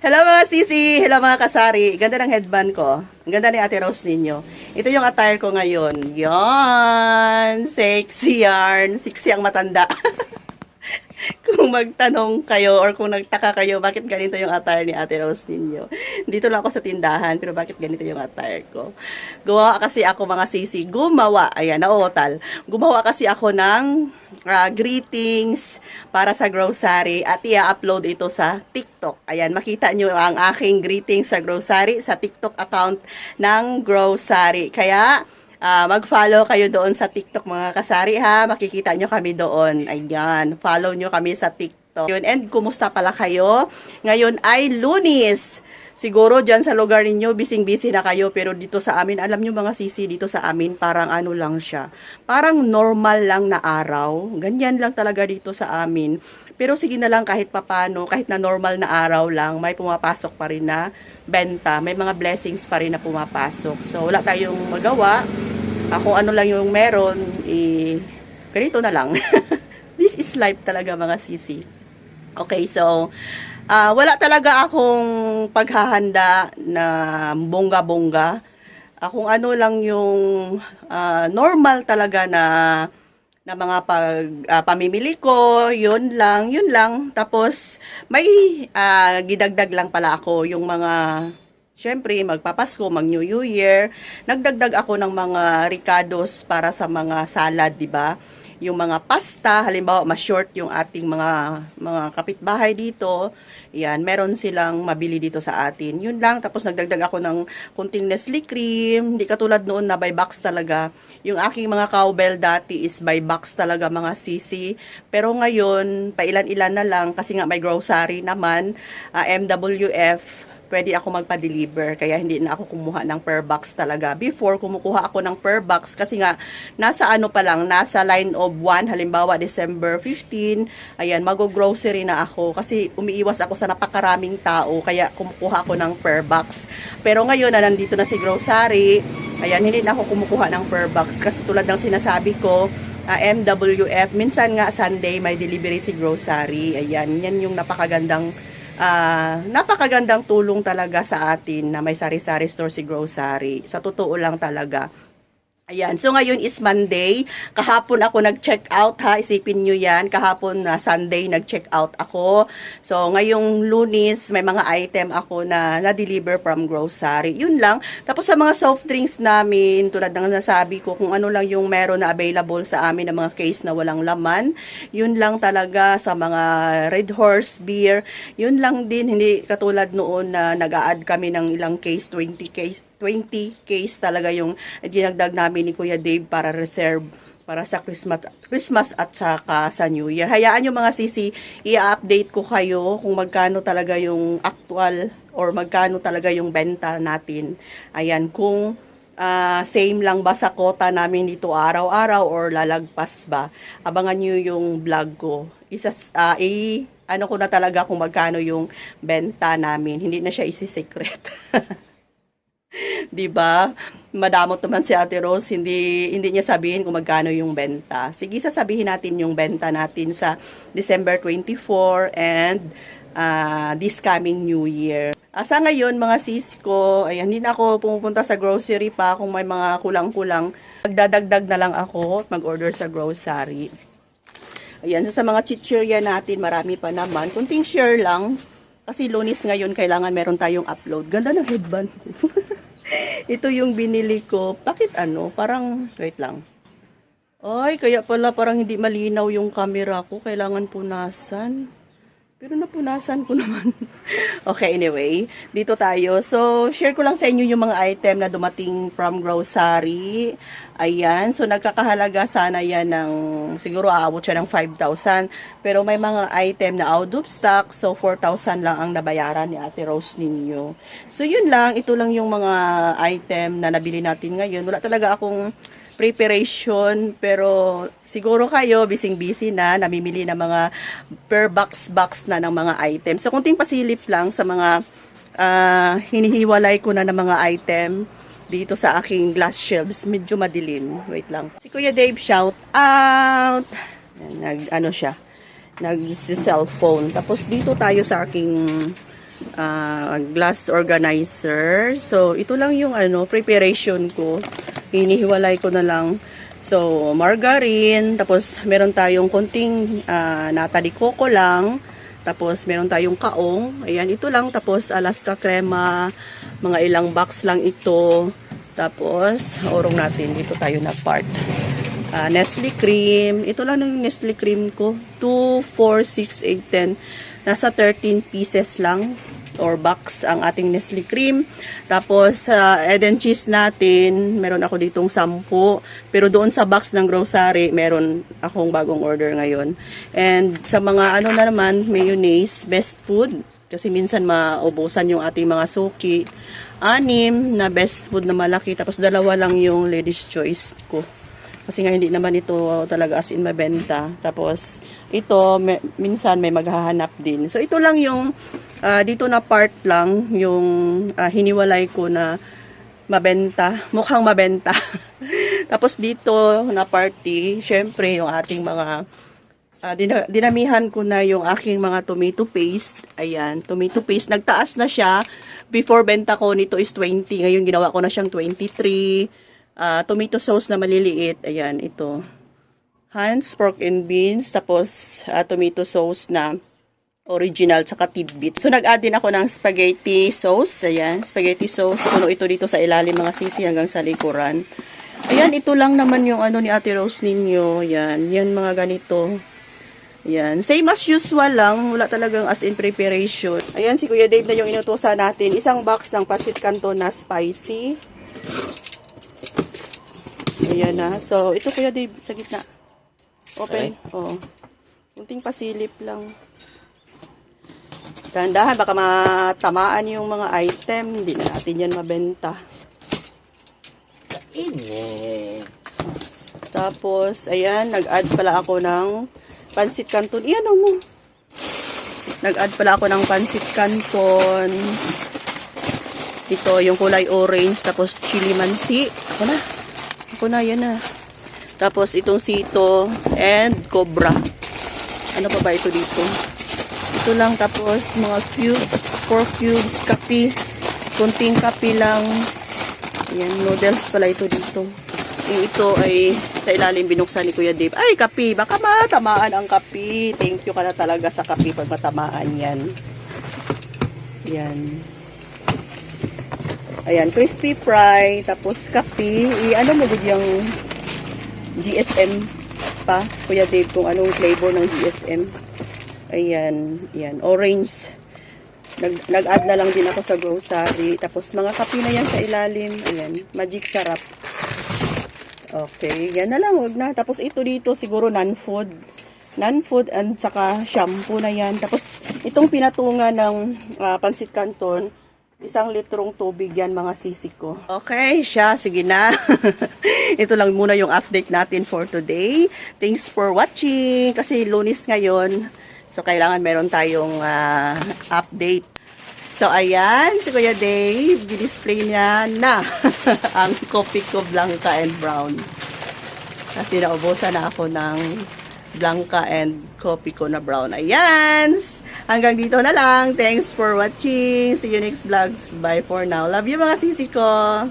Hello mga sisi! Hello mga kasari! Ganda ng headband ko. Ang ganda ni Ate Rose ninyo. Ito yung attire ko ngayon. Yan! Sexy yarn! Sexy ang matanda. kung magtanong kayo or kung nagtaka kayo bakit ganito yung attire ni Ate Rose ninyo. Dito lang ako sa tindahan pero bakit ganito yung attire ko. Gumawa kasi ako mga sisi. Gumawa. Ayan, nauutal. Gumawa kasi ako ng ah, greetings para sa grocery at i-upload ito sa TikTok. Ayan, makita nyo ang aking greetings sa grocery sa TikTok account ng grocery. Kaya, Ah, mag-follow kayo doon sa TikTok mga kasari ha. Makikita nyo kami doon. Ayan, follow nyo kami sa TikTok. And kumusta pala kayo? Ngayon ay lunis. Siguro dyan sa lugar ninyo, bising-busy na kayo. Pero dito sa amin, alam nyo mga sisi, dito sa amin, parang ano lang siya. Parang normal lang na araw. Ganyan lang talaga dito sa amin. Pero sige na lang kahit papano, kahit na normal na araw lang, may pumapasok pa rin na benta. May mga blessings pa rin na pumapasok. So, wala tayong magawa. Ako ano lang yung meron, eh, ganito na lang. This is life talaga mga sisi. Okay, so, ah, wala talaga akong paghahanda na bongga-bongga. Akong ano lang yung ah, normal talaga na na mga pag ah, pamimili ko, yun lang, yun lang. Tapos may ah, gidagdag lang pala ako yung mga Siyempre, magpapasko, mag New Year. Nagdagdag ako ng mga ricados para sa mga salad, di ba? Yung mga pasta, halimbawa, ma-short yung ating mga mga kapitbahay dito. Yan, meron silang mabili dito sa atin. Yun lang, tapos nagdagdag ako ng kunting Nestle cream. Hindi katulad noon na by box talaga. Yung aking mga cowbell dati is by box talaga mga sisi. Pero ngayon, pailan-ilan na lang kasi nga may grocery naman, ah, MWF, pwede ako magpa-deliver. Kaya hindi na ako kumuha ng per box talaga. Before, kumukuha ako ng per box kasi nga, nasa ano pa lang, nasa line of 1, halimbawa December 15, ayan, mag-grocery na ako kasi umiiwas ako sa napakaraming tao, kaya kumukuha ako ng per box. Pero ngayon na nandito na si grocery, ayan, hindi na ako kumukuha ng per box kasi tulad ng sinasabi ko, ah, MWF, minsan nga Sunday may delivery si grocery. Ayan, yan yung napakagandang ah, napakagandang tulong talaga sa atin na may sari-sari store si grocery. Sa totoo lang talaga. Ayan. So, ngayon is Monday. Kahapon ako nag-check out ha. Isipin nyo yan. Kahapon na Sunday nag-check out ako. So, ngayong lunis, may mga item ako na na-deliver from grocery. Yun lang. Tapos sa mga soft drinks namin, tulad ng nasabi ko, kung ano lang yung meron na available sa amin ng mga case na walang laman. Yun lang talaga sa mga Red Horse beer. Yun lang din. Hindi katulad noon na nag-a-add kami ng ilang case, 20 case, 20 case talaga yung dinagdag namin ni Kuya Dave para reserve para sa Christmas Christmas at saka sa New Year. Hayaan nyo mga sisi, i-update ko kayo kung magkano talaga yung actual or magkano talaga yung benta natin. Ayan, kung ah, same lang ba sa kota namin dito araw-araw or lalagpas ba. Abangan nyo yung vlog ko. Isa, ah, i, ano ko na talaga kung magkano yung benta namin. Hindi na siya isi-secret. 'di ba? Madamot naman si Ate Rose, hindi hindi niya sabihin kung magkano yung benta. Sige, sasabihin natin yung benta natin sa December 24 and ah, this coming New Year. Asa ngayon mga sis ko, ayan, hindi na ako pumupunta sa grocery pa kung may mga kulang-kulang. Magdadagdag na lang ako mag-order sa grocery. Ayan, sa mga chichirya natin, marami pa naman. Kunting share lang. Kasi lunis ngayon, kailangan meron tayong upload. Ganda ng headband. Ito yung binili ko. Bakit ano? Parang, wait lang. Ay, kaya pala parang hindi malinaw yung camera ko. Kailangan punasan. Pero napunasan ko naman. okay, anyway. Dito tayo. So, share ko lang sa inyo yung mga item na dumating from grocery. Ayan. So, nagkakahalaga sana yan ng, siguro aabot siya ng 5,000. Pero may mga item na out of stock. So, 4,000 lang ang nabayaran ni Ate Rose ninyo. So, yun lang. Ito lang yung mga item na nabili natin ngayon. Wala talaga akong preparation pero siguro kayo bising busy na namimili ng mga per box box na ng mga items. So kunting pasilip lang sa mga ah, hinihiwalay ko na ng mga item dito sa aking glass shelves. Medyo madilim. Wait lang. Si Kuya Dave shout out. Nag ano siya. Nag cellphone. Tapos dito tayo sa aking ah, glass organizer. So, ito lang yung ano, preparation ko. Hinihiwalay ko na lang. So, margarine, tapos meron tayong konting uh, nata de coco lang. Tapos meron tayong kaong. Ayan, ito lang. Tapos Alaska crema, mga ilang box lang ito. Tapos, orong natin. Dito tayo na part. Ah, Nestle cream. Ito lang yung Nestle cream ko. 2, 4, 6, 8, 10. Nasa 13 pieces lang or box ang ating Nestle cream. Tapos, sa egg and cheese natin, meron ako ditong 10. Pero doon sa box ng grocery, meron akong bagong order ngayon. And sa mga ano na naman, mayonnaise, best food. Kasi minsan maubusan yung ating mga suki. Anim na best food na malaki. Tapos dalawa lang yung ladies choice ko. Kasi nga hindi naman ito talaga as in mabenta. Tapos ito may, minsan may maghahanap din. So ito lang yung ah, dito na part lang yung ah, hiniwalay ko na mabenta, mukhang mabenta. Tapos dito na party, syempre yung ating mga ah, dina- dinamihan ko na yung aking mga tomato paste. Ayan, tomato paste. Nagtaas na siya. Before benta ko nito is 20. Ngayon ginawa ko na siyang 23. Ah, tomato sauce na maliliit. Ayan, ito. Hans, pork and beans. Tapos ah, tomato sauce na original tsaka tidbit. So, nag-add din ako ng spaghetti sauce. Ayan, spaghetti sauce. Puno ito dito sa ilalim mga sisi hanggang sa likuran. Ayan, ito lang naman yung ano ni Ate Rose ninyo. Ayan, yan mga ganito. Ayan, same as usual lang. Wala talagang as in preparation. Ayan, si Kuya Dave na yung inutusan natin. Isang box ng pancit canton na spicy. Ayan na. So, ito Kuya Dave, sa gitna. Open. Oo. Kunting pasilip lang. Dahan-dahan, baka matamaan yung mga item. Hindi na natin yan mabenta. Init. Tapos, ayan, nag-add pala ako ng pancit canton. Iyan o mo. Nag-add pala ako ng pancit canton. Ito, yung kulay orange. Tapos, chili mansi. Ako na. Ako na, yan na. Tapos, itong sito and cobra. Ano pa ba ito dito? Ito lang. Tapos, mga cubes, 4 cubes, kape. Kunting kape lang. Ayan, noodles pala ito dito. Yung ito ay sa ilalim binuksan ni Kuya Dave. Ay, kape. Baka matamaan ang kape. Thank you ka na talaga sa kape pag matamaan yan. Yan. Ayan, crispy fry. Tapos kape. I, ano mo gud yung GSM pa, Kuya Dave, kung anong flavor ng GSM. Ayan, yan. Orange. Nag, nag-add na lang din ako sa grocery. Tapos mga kape na yan sa ilalim. Ayan, magic sarap. Okay, yan na lang, wag na. Tapos ito dito siguro non-food. Non-food and saka shampoo na yan. Tapos itong pinatungan ng ah, pansit canton, isang litrong tubig yan mga sisi ko. Okay, siya, sige na. ito lang muna yung update natin for today. Thanks for watching. Kasi lunis ngayon. So, kailangan meron tayong ah, update. So, ayan, si Kuya Dave, display niya na ang coffee ko Blanca and Brown. Kasi naubusan na ako ng Blanca and coffee ko na brown. Ayan! Hanggang dito na lang. Thanks for watching. See you next vlogs. Bye for now. Love you mga sisi ko.